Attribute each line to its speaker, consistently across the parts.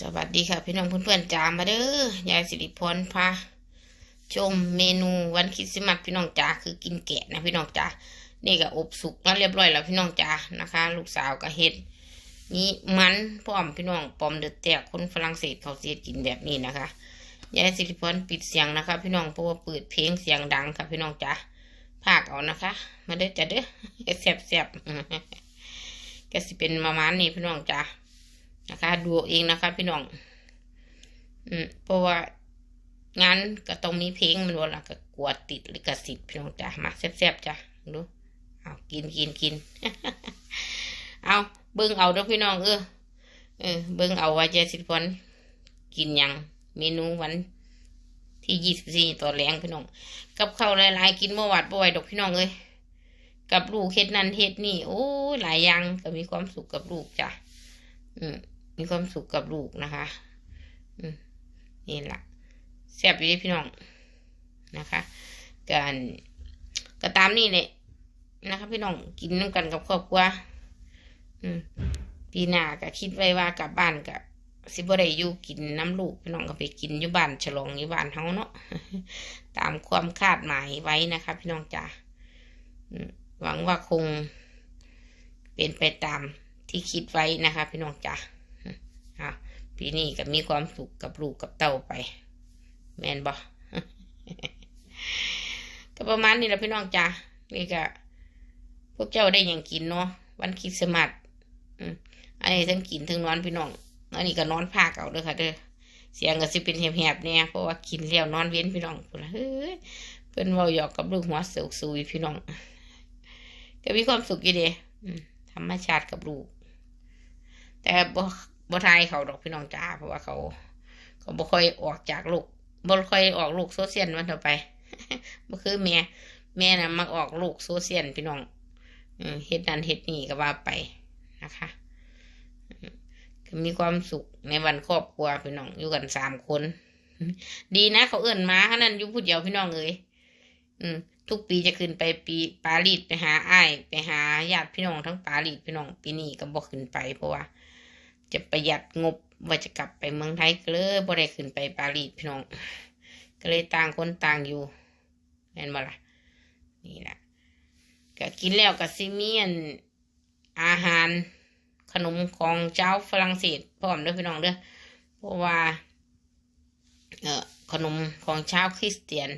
Speaker 1: สวัสดีค่ะพี่น้องเพื่อนๆจ๋ามาเด้อยายสิริพรพาชมเมนูวันคริสต์มาสพี่น้องจ๋าคือกินแกะนะพี่น้องจ๋านี่ก็อบสุกแล้วเรียบร้อยแล้วพี่น้องจ๋านะคะ ลูกสาวก็เฮ็ดนี่มันพร้อมพี่น้องปอมเดือดแตกคนฝรั่งเศสเขาเสียกินแบบนี้นะคะยายสิริพรปิดเสียงนะคะ พี่น้องเพราะว่าเปิดเพลงเสียงดังค่ะพี่น้องจ๋าภาคเอานะคะ มาเด้อจ้ะเด้อแซ่บๆก็สิเป็นประมาณนี้พี่น้องจ๋า นะคะ ดูเองนะคะ พี่น้อง อืมเพราะว่างานก็ต้องมีเพลงมันว่าละก็กลัวติดลิขสิทธิ์พี่น้องจ้ะมาแซ่บๆจ้ะดูเอากินกินกินเอาเบิ่งเอาเด้อพี่น้องเออเออเบิ่งเอาว่าเจสิพรกินยังเมนูวันที่ยี่สิบสี่ต่อแรงพี่น้อง กับข้าวหลายๆกินเมื่อวัดบ่ไหวดอกพี่น้องเอ้ยกับลูกเฮ็ดนั่นเฮ็ดนี่ โอ้ยหลายอย่างก็มีความสุขกับลูกจ้ะอืม มีความสุขกับลูกนะคะอืนี่แหละแซ่บอยู่เด้พี่น้องนะคะ การก็ตามนี่แหละนะคะพี่น้องกินน้ำกันกับครอบครัวปีหน้าก็คิดไว้ว่ากลับบ้านกับสิบได้อยู่กินน้ำลูกพี่น้องก็ไปกินอยู่บ้านฉลองอยู่บ้านเฮาเนาะตามความคาดหมายไว้นะคะ พี่น้องจ๋าหวังว่าคงเป็นไปตามที่คิดไว้นะคะ พี่น้องจ๋า อะปีนี้ก็มีความสุขกับลูกกับเต้าไป แม่นบ่ก็ประมาณนี้แหละพี่น้องจ้านี่ก็พวกเจ้าได้อย่างกินเนาะวันคริสต์มาสอันนี้ทั้งกินทั้งนอนพี่น้องอันนี้ก็นอนภาคเอาเด้อค่ะเด้อเสียงก็สิเป็นแหบๆเนี่ยเพราะว่ากินแล้วนอนเว้นพี่น้องพุ่นล่ะเฮ้ยเพิ่นเว้าหยอกกับลูกหัวเสือกซุยพี่น้องก็มีความสุขอยู่เด้อืมธรรมชาติกับลูก แต่บ่ บ่ทายเขาดอกพี่น้องจ้าเพราะว่าเขาเขาบ่ค่อยออกจากลูกบ่ค่อยออกลูกโซเชียลมันต่อไปบ่คือแม่แม่น่ะมักออกลูกโซเชียลพี่น้องเฮ็ดนั่นเฮ็ดนี่ก็ว่าไปนะคะอืมก็มีความสุขในวันครอบครัวพี่น้องอยู่กันสามคน ดีนะเขาเอื้อนมาขนาดอยู่ผู้เดียวพี่น้องเอ้ยอืมทุกปีจะขึ้นไปปีปารีสไปหาไอ้ไปหาญาติพี่น้องทั้งปารีสพี่น้องปีนี้ก็บ่ขึ้นไปเพราะว่า จะประหยัดงบว่าจะกลับไปเมืองไทยก็เลยบ่ได้ขึ้นไปปารีสพี่น้อง ก็เลยต่างคนต่างอยู่แม่นบ่ล่ะนี่แหละก็กินแล้วก็ซิเมียนอาหารขนมของเจ้าฝรั่งเศสพร้อมด้อพี่น้องเด้อเพราะว่า เออขนมของชาวคริสเตียน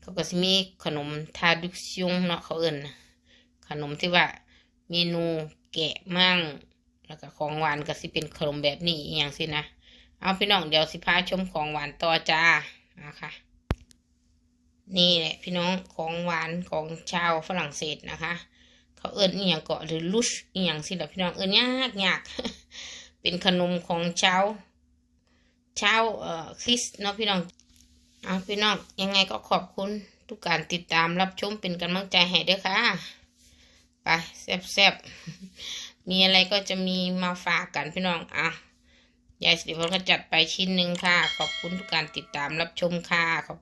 Speaker 1: เขาก็สิมีขนมทาดุกซิงเนาะเขาเอิ้นขนมที่ว่าเมนูแกะมั่ง แล้วก็ของหวานก็สิเป็นขนมแบบนี้อย่างสินะเอาพี่น้องเดี๋ยวสิพาชมของหวานต่อจ้านะคะนี่แหละพี่น้องของหวานของชาวฝรั่งเศสนะคะ เขาเอิ้นอหย่างเกาะหรือลุชอหย่างสิละพี่น้องเอิ้ยากยากเป็นขนมของชาวชาวเอ่อคริสเนาะพี่น้องเอาพี่น้องยังไงก็ขอบคุณทุกการติดตามรับชมเป็นกำลังใจให้ด้วยค่ะ ไปแซ่บๆ มีอะไรก็จะมีมาฝากกันพี่น้องอะยายสิริพรก็จัดไปชิ้นหนึ่งค่ะ ขอบคุณทุกการติดตามรับชมค่ะขอบ